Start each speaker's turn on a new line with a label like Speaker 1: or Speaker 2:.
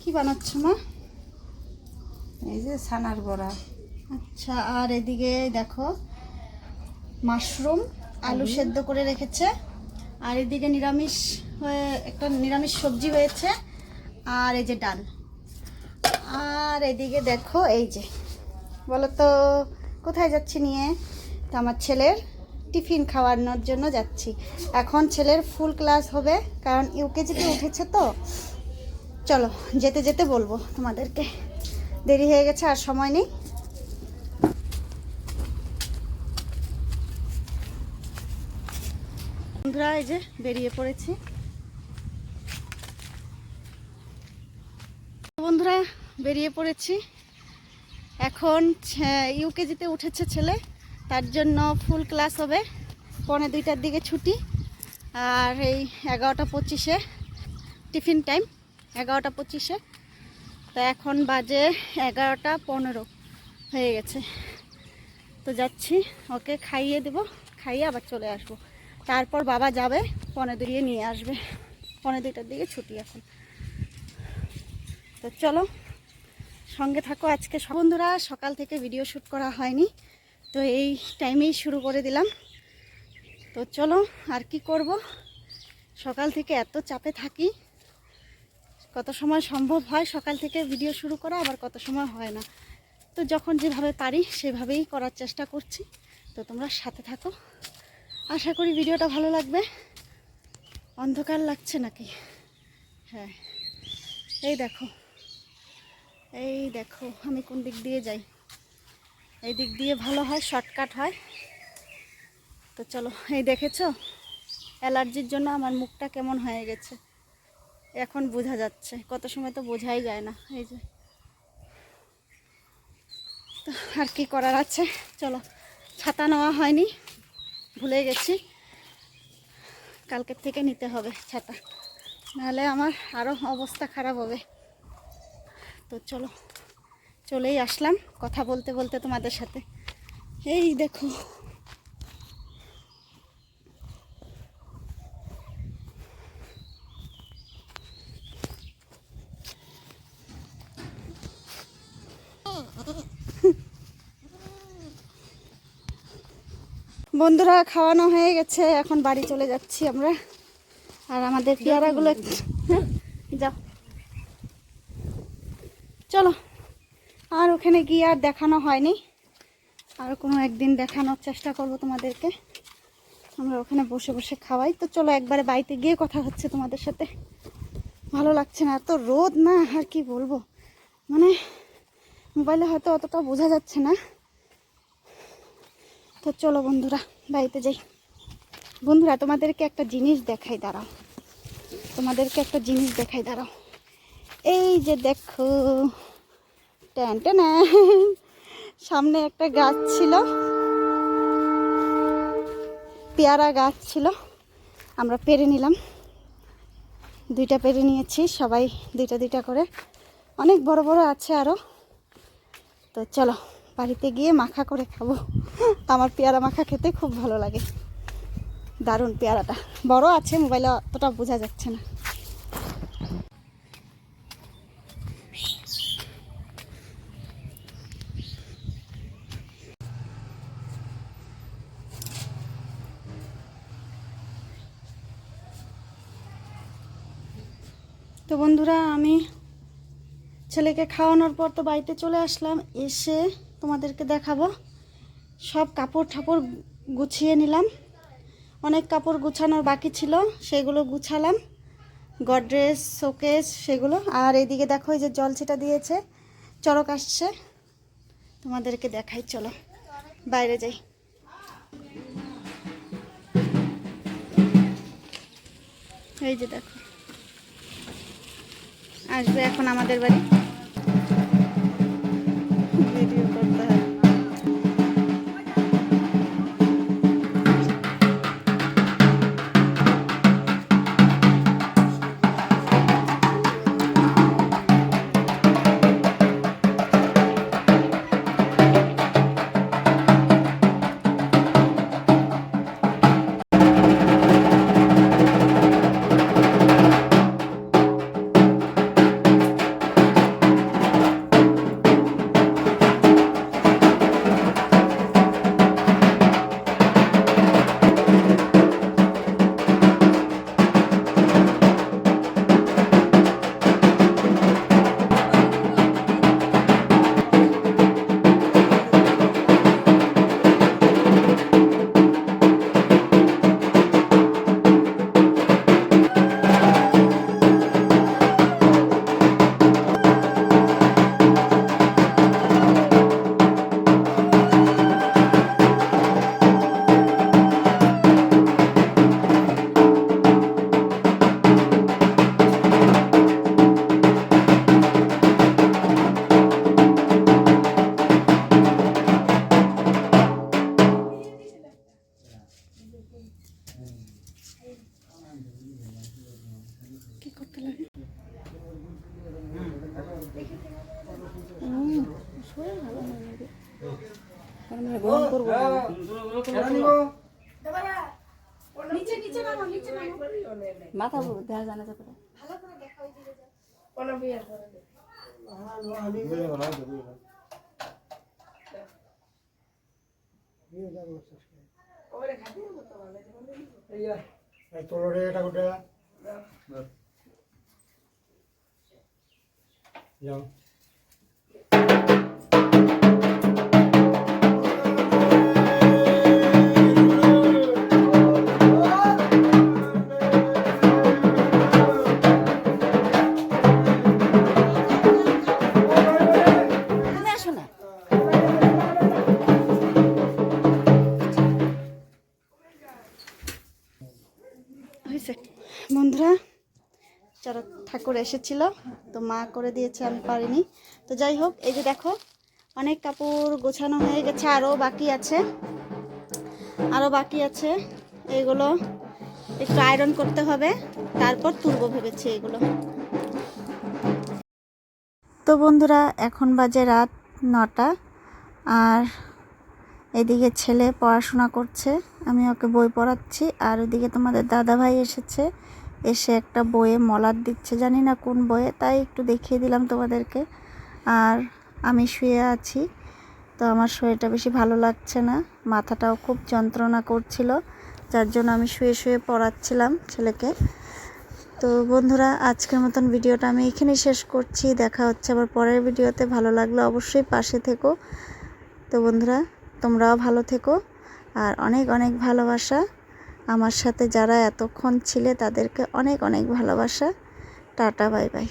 Speaker 1: কি বানাচ্ছ মা?
Speaker 2: এই যে ছানার বড়া।
Speaker 1: আচ্ছা আর এদিকে দেখো মাশরুম আলু সেদ্ধ করে রেখেছে। আর এদিকে নিরামিষ হয়ে একটা নিরামিষ সবজি হয়েছে। আর এই যে ডাল। আর এদিকে দেখো এই যে বলো তো কোথায় যাচ্ছি নিয়ে? তো আমার ছেলের টিফিন খাওয়ানোর জন্য যাচ্ছি। এখন ছেলের ফুল ক্লাস হবে কারণ ইউকেজিতে উঠেছে তো। চলো, যেতে যেতে বলব তোমাদেরকে। দেরি হয়ে গেছে, আর সময় নেই। বন্ধুরা, এই যে বেরিয়ে পড়েছি। বন্ধুরা, বেরিয়ে পড়েছি। এখন ইউকেজিতে উঠেছে ছেলে। তার জন্য ফুল ক্লাস হবে। পৌনে দুইটার দিকে ছুটি। আর এই এগারোটা পঁচিশে টিফিন টাইম। এগারোটা পঁচিশে। তা এখন বাজে এগারোটা পনেরো। হয়ে গেছে। তো যাচ্ছি, ওকে খাইয়ে দেব। খাইয়ে আবার চলে আসব। তারপর বাবা যাবে পনে দুইয়ে নিয়ে আসবে। পনে দুইটার দিকে ছুটি এখন। তো চলো, সঙ্গে থাকো আজকে বন্ধুরা, সকাল থেকে ভিডিও শ্যুট করা হয়নি। তো এই টাইমেই শুরু করে দিলাম। তো চলো, আর কি করব? সকাল থেকে এত চাপে থাকি। কত সময় সম্ভব হয় সকাল থেকে ভিডিও শুরু করা, আবার কত সময় হয় না। তো যখন যেভাবে পারি সেভাবেই করার চেষ্টা করছি। তো তোমরা সাথে থাকো। আশা করি ভিডিওটা ভালো লাগবে। অন্ধকার লাগছে নাকি? হ্যাঁ। এই দেখো। এই দেখো, আমি কোন দিক দিয়ে যাই? এই দিক দিয়ে ভালো হয় শর্টকাট হয়। তো চলো, এই দেখেছ? অ্যালার্জির জন্য আমার মুখটা কেমন হয়ে গেছে। এখন বোঝা যাচ্ছে। কত সময় তো বোঝাই যায় না, এই যে। তো আর কি করার আছে? চলো, ছাতা নেওয়া হয়নি, ভুলে গেছি। কালকের থেকে নিতে হবে ছাতা, নাহলে আমার আরও অবস্থা খারাপ হবে। তো চলো, চলেই আসলাম কথা বলতে বলতে তোমাদের সাথে। এই দেখো বন্ধুরা, খাওয়ানো হয়ে গেছে। এখন বাড়ি চলে যাচ্ছি আমরা। আর আমাদের পেয়ারাগুলো হ্যাঁ যাও। চলো। আর ওখানে গিয়ে আর দেখানো হয়নি। আর কোনো একদিন দেখানোর চেষ্টা করব তোমাদেরকে। আমরা ওখানে বসে বসে খাওয়াই। তো চলো একবারে বাড়িতে গিয়ে কথা হচ্ছে তোমাদের সাথে। ভালো লাগছে না, এত রোদ না, আর কি বলব? মানে মোবাইলে হয়তো অতটা বোঝা যাচ্ছে না। তো চলো বন্ধুরা, বাড়িতে যাই। বন্ধুরা, তোমাদেরকে একটা জিনিস দেখাই, দাঁড়াও। তোমাদেরকে একটা জিনিস দেখাই, দাঁড়াও। এই যে দেখো, ট্যান ট্যান সামনে একটা গাছ ছিল। পেয়ারা গাছ ছিল। আমরা পেরে নিলাম। দুইটা পেরে নিয়েছি, সবাই দুইটা দুইটা করে। অনেক বড় বড় আছে আরও তো চলো বাড়িতে গিয়ে মাখা করে খাব। আমার পেয়ারা মাখা খেতে খুব ভালো লাগে। দারুণ পেয়ারাটা। বড় আছে, মোবাইলে অতটা বোঝা যাচ্ছে না। তো বন্ধুরা, আমি ছেলেকে খাওয়ানোর পর তো বাড়িতে চলে আসলাম। এসে তোমাদেরকে দেখাবো। সব কাপড় ঠাপড় গুছিয়ে নিলাম। অনেক কাপড় গুছানোর বাকি ছিল, সেগুলো গুছালাম। গডরেজ শোকেস, সেগুলো। আর এইদিকে দেখো, এই যে জল ছিটা দিয়েছে, চড়ক আসছে। তোমাদেরকে দেখাই, চলো, বাইরে যাই। এই যে দেখো, আসবে এখন আমাদের বাড়ি।
Speaker 2: মাথা দেখা জানা যাবে।
Speaker 3: তোরে এটা গোটা যাও
Speaker 1: ঠাকুর এসেছিল। তো মা করে দিয়েছে, আমি পারিনি। তো যাই হোক, এই যে দেখো, অনেক কাপড় গোছানো হয়ে গেছে আরও বাকি আছে। আরও বাকি আছে, এগুলো একটু আয়রন করতে হবে, তারপর তুলবো ভেবেছি এগুলো। তো বন্ধুরা, এখন বাজে রাত নটা, আর এদিকে ছেলে পড়াশোনা করছে, আমি ওকে বই পড়াচ্ছি, আর ওদিকে তোমাদের দাদা ভাই এসেছে এসে একটা বইয়ে মলার দিচ্ছে, জানি না কোন বইয়ে, তাই একটু দেখিয়ে দিলাম তোমাদেরকে। আর আমি শুয়ে আছি, তো আমার শরীরটা বেশি ভালো লাগছে না, মাথাটাও খুব যন্ত্রণা করছিল, যার জন্য আমি শুয়ে শুয়ে পড়াচ্ছিলাম ছেলেকে। তো বন্ধুরা, আজকের মতন ভিডিওটা আমি এখানেই শেষ করছি, দেখা হচ্ছে আবার পরের ভিডিওতে, ভালো লাগলে অবশ্যই পাশে থেকো। তো বন্ধুরা, তোমরাও ভালো থেকো, আর অনেক অনেক ভালোবাসা। আমার সাথে যারা এতক্ষণ ছিলে তাদেরকে অনেক অনেক ভালোবাসা। Tata bye bye.